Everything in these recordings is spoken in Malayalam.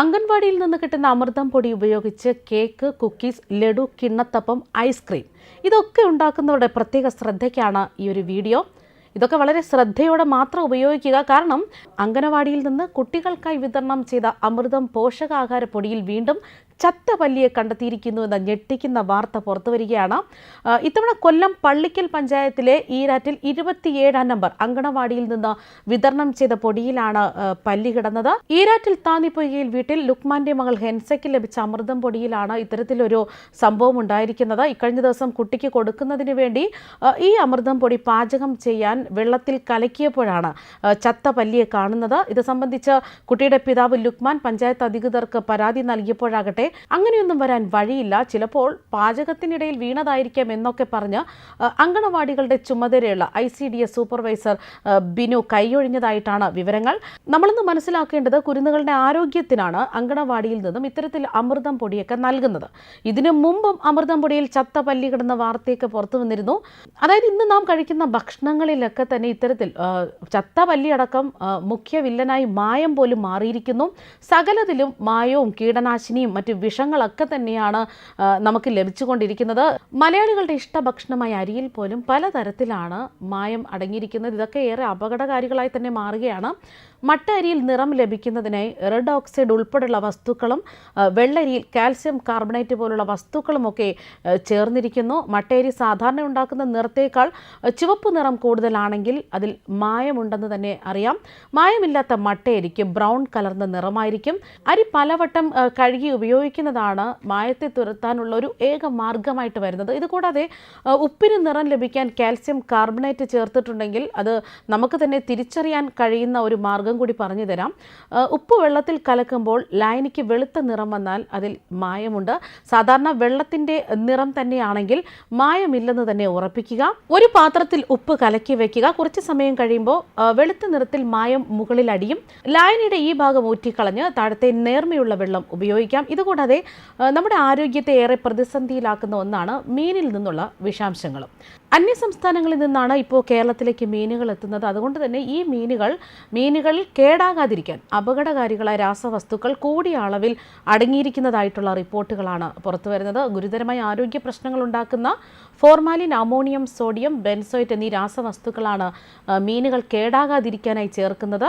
അംഗൻവാടിയിൽ നിന്ന് കിട്ടുന്ന അമൃതം പൊടി ഉപയോഗിച്ച് കേക്ക് കുക്കീസ് ലഡു കിണ്ണത്തപ്പം ഐസ്ക്രീം ഇതൊക്കെ ഉണ്ടാക്കുന്നവരുടെ പ്രത്യേക ശ്രദ്ധയ്ക്കാണ് ഈ ഒരു വീഡിയോ. ഇതൊക്കെ വളരെ ശ്രദ്ധയോടെ മാത്രം ഉപയോഗിക്കുക. കാരണം അംഗനവാടിയിൽ നിന്ന് കുട്ടികൾക്കായി വിതരണം ചെയ്ത അമൃതം പോഷകാഹാര പൊടിയിൽ വീണ്ടും ചത്ത പല്ലിയെ കണ്ടെത്തിയിരിക്കുന്നു എന്ന ഞെട്ടിക്കുന്ന വാർത്ത പുറത്തുവരികയാണ് വരികയാണ്. ഇത്തവണ കൊല്ലം പള്ളിക്കൽ പഞ്ചായത്തിലെ ഈരാറ്റിൽ ഇരുപത്തിയേഴാം നമ്പർ അങ്കണവാടിയിൽ നിന്ന് വിതരണം ചെയ്ത പൊടിയിലാണ് പല്ലി കിടന്നത്. ഈരാറ്റിൽ താന്നിപ്പൊയ്യയിൽ വീട്ടിൽ ലുക്മാന്റെ മകൾ ഹെൻസയ്ക്ക് ലഭിച്ച അമൃതം പൊടിയിലാണ് ഇത്തരത്തിലൊരു സംഭവം ഉണ്ടായിരിക്കുന്നത്. ഇക്കഴിഞ്ഞ ദിവസം കുട്ടിക്ക് കൊടുക്കുന്നതിന് വേണ്ടി ഈ അമൃതം പൊടി പാചകം ചെയ്യാൻ വെള്ളത്തിൽ കലക്കിയപ്പോഴാണ് ചത്ത പല്ലിയെ കാണുന്നത്. ഇത് സംബന്ധിച്ച് കുട്ടിയുടെ പിതാവ് ലുക്മാൻ പഞ്ചായത്ത് അധികൃതർക്ക് പരാതി നൽകിയപ്പോഴാകട്ടെ അങ്ങനെയൊന്നും വരാൻ വഴിയില്ല. ചിലപ്പോൾ പാചകത്തിനിടയിൽ വീണതായിരിക്കാം എന്നൊക്കെ പറഞ്ഞ് അങ്കണവാടികളുടെ ചുമതലയുള്ള I C D S supervisor Binu കൈയൊഴിഞ്ഞതായിട്ടാണ് വിവരങ്ങൾ. നമ്മളൊന്ന് മനസ്സിലാക്കേണ്ടത് കുരുന്നുകളുടെ ആരോഗ്യത്തിനാണ് അങ്കണവാടിയിൽ നിന്നും ഇത്തരത്തിൽ അമൃതം പൊടിയൊക്കെ നൽകുന്നത്. ഇതിനു മുമ്പും അമൃതം പൊടിയിൽ ചത്ത പല്ലി കിടന്ന വാർത്തയൊക്കെ പുറത്തു വന്നിരുന്നു. അതായത് ഇന്ന് നാം കഴിക്കുന്ന ഭക്ഷണങ്ങളിലൊക്കെ തന്നെ ഇത്തരത്തിൽ ചത്ത പല്ലിയടക്കം മുഖ്യ വില്ലനായി മായം പോലും മാറിയിരിക്കുന്നു. സകലത്തിലും മായവും കീടനാശിനിയും മറ്റു വിഷങ്ങളൊക്കെ തന്നെയാണ് നമുക്ക് ലഭിച്ചുകൊണ്ടിരിക്കുന്നത്. മലയാളികളുടെ ഇഷ്ടഭക്ഷണമായ അരിയിൽ പോലും പലതരത്തിലാണ് മായം അടങ്ങിയിരിക്കുന്നത്. ഇതൊക്കെ ഏറെ അപകടകാരികളായി തന്നെ മാറുകയാണ്. മട്ട അരിയിൽ നിറം ലഭിക്കുന്നതിനായി റെഡ് ഓക്സൈഡ് ഉൾപ്പെടെയുള്ള വസ്തുക്കളും വെള്ളരിയിൽ കാൽസ്യം കാർബണേറ്റ് പോലുള്ള വസ്തുക്കളുമൊക്കെ ചേർന്നിരിക്കുന്നു. മട്ടയരി സാധാരണ ഉണ്ടാക്കുന്ന നിറത്തേക്കാൾ ചുവപ്പ് നിറം കൂടുതലാണെങ്കിൽ അതിൽ മായമുണ്ടെന്ന് തന്നെ അറിയാം. മായമില്ലാത്ത മട്ടയരിക്ക് ബ്രൗൺ കലർന്ന നിറമായിരിക്കും. അരി പലവട്ടം കഴുകി ഉപയോഗിക്കുന്നതാണ് മായത്തെ തുരത്താനുള്ള ഒരു ഏക മാർഗമായിട്ട് വരുന്നത്. ഇതുകൂടാതെ ഉപ്പിന് നിറം ലഭിക്കാൻ കാൽസ്യം കാർബണേറ്റ് ചേർത്തിട്ടുണ്ടെങ്കിൽ അത് നമുക്ക് തന്നെ തിരിച്ചറിയാൻ കഴിയുന്ന ഒരു മാർഗം കൂടി പറഞ്ഞു തരാം. ഉപ്പ് വെള്ളത്തിൽ കലക്കുമ്പോൾ ലൈനിക്ക് വെളുത്ത നിറം വന്നാൽ അതിൽ മായമുണ്ട്. സാധാരണ വെള്ളത്തിന്റെ നിറം തന്നെയാണെങ്കിൽ മായമില്ലെന്ന് തന്നെ ഉറപ്പിക്കുക. ഒരു പാത്രത്തിൽ ഉപ്പ് കലക്കി വെക്കുക. കുറച്ച് സമയം കഴിയുമ്പോൾ വെളുത്ത നിറത്തിൽ മായം മുകളിൽ അടിയും. ലായനിയുടെ ഈ ഭാഗം ഊറ്റിക്കളഞ്ഞ് താഴത്തെ നേർമയുള്ള വെള്ളം ഉപയോഗിക്കാം. ഇതുകൂടാതെ നമ്മുടെ ആരോഗ്യത്തെ ഏറെ പ്രതിസന്ധിയിലാക്കുന്ന ഒന്നാണ് മീനിൽ നിന്നുള്ള വിഷാംശങ്ങളും. അന്യ സംസ്ഥാനങ്ങളിൽ നിന്നാണ് ഇപ്പോൾ കേരളത്തിലേക്ക് മീനുകൾ എത്തുന്നത്. അതുകൊണ്ട് തന്നെ ഈ മീനുകൾ മീനുകളിൽ കേടാകാതിരിക്കാൻ അപകടകാരികളായ രാസവസ്തുക്കൾ കൂടിയ അളവിൽ അടങ്ങിയിരിക്കുന്നതായിട്ടുള്ള റിപ്പോർട്ടുകളാണ് പുറത്തുവരുന്നത് ഗുരുതരമായ ആരോഗ്യ പ്രശ്നങ്ങൾ ഉണ്ടാക്കുന്ന ഫോർമാലിൻ അമോണിയം സോഡിയം ബെൻസോയിറ്റ് എന്നീ രാസവസ്തുക്കളാണ് മീനുകൾ കേടാകാതിരിക്കാനായി ചേർക്കുന്നത്.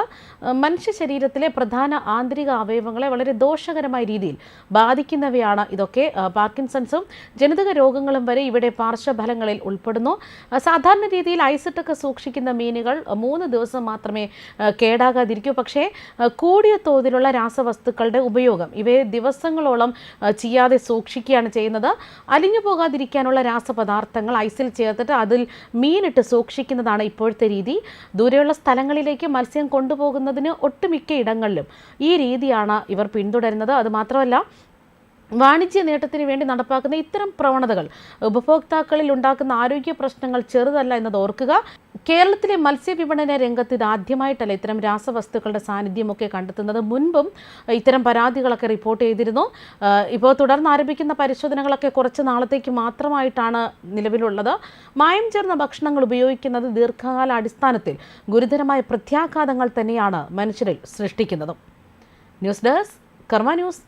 മനുഷ്യ ശരീരത്തിലെ പ്രധാന ആന്തരിക അവയവങ്ങളെ വളരെ ദോഷകരമായ രീതിയിൽ ബാധിക്കുന്നവയാണ് ഇതൊക്കെ പാർക്കിൻസൺസും ജനിതക രോഗങ്ങളും വരെ ഇവിടെ പാർശ്വഫലങ്ങളിൽ ഉൾപ്പെടുന്നു. സാധാരണ രീതിയിൽ ഐസിട്ടൊക്കെ സൂക്ഷിക്കുന്ന മീനുകൾ മൂന്ന് ദിവസം മാത്രമേ കേടാകാതിരിക്കൂ. പക്ഷേ കൂടിയ തോതിലുള്ള രാസവസ്തുക്കളുടെ ഉപയോഗം ഇവയെ ദിവസങ്ങളോളം ചെയ്യാതെ സൂക്ഷിക്കുകയാണ് ചെയ്യുന്നത്. അലിഞ്ഞു പോകാതിരിക്കാനുള്ള രാസപദാർത്ഥങ്ങൾ ഐസിൽ ചേർത്തിട്ട് അതിൽ മീനിട്ട് സൂക്ഷിക്കുന്നതാണ് ഇപ്പോഴത്തെ രീതി. ദൂരെയുള്ള സ്ഥലങ്ങളിലേക്ക് മത്സ്യം കൊണ്ടുപോകുന്നതിന് ഒട്ടുമിക്ക ഇടങ്ങളിലും ഈ രീതിയാണ് ഇവർ പിന്തുടരുന്നത്. അതുമാത്രമല്ല വാണിജ്യ നേട്ടത്തിന് വേണ്ടി നടപ്പാക്കുന്ന ഇത്തരം പ്രവണതകൾ ഉപഭോക്താക്കളിൽ ഉണ്ടാക്കുന്ന ആരോഗ്യ പ്രശ്നങ്ങൾ ചെറുതല്ല എന്നത് ഓർക്കുക. കേരളത്തിലെ മത്സ്യവിപണന രംഗത്ത് ഇത് ആദ്യമായിട്ടല്ല ഇത്തരം രാസവസ്തുക്കളുടെ സാന്നിധ്യമൊക്കെ കണ്ടെത്തുന്നത്. മുൻപും ഇത്തരം പരാതികളൊക്കെ റിപ്പോർട്ട് ചെയ്തിരുന്നു. ഇപ്പോൾ തുടർന്ന് ആരംഭിക്കുന്ന പരിശോധനകളൊക്കെ കുറച്ച് നാളത്തേക്ക് മാത്രമായിട്ടാണ് നിലവിലുള്ളത്. മായം ചേർന്ന ഭക്ഷണങ്ങൾ ഉപയോഗിക്കുന്നത് ദീർഘകാല അടിസ്ഥാനത്തിൽ ഗുരുതരമായ പ്രത്യാഘാതങ്ങൾ തന്നെയാണ് മനുഷ്യരിൽ സൃഷ്ടിക്കുന്നത്. News desk Karma news.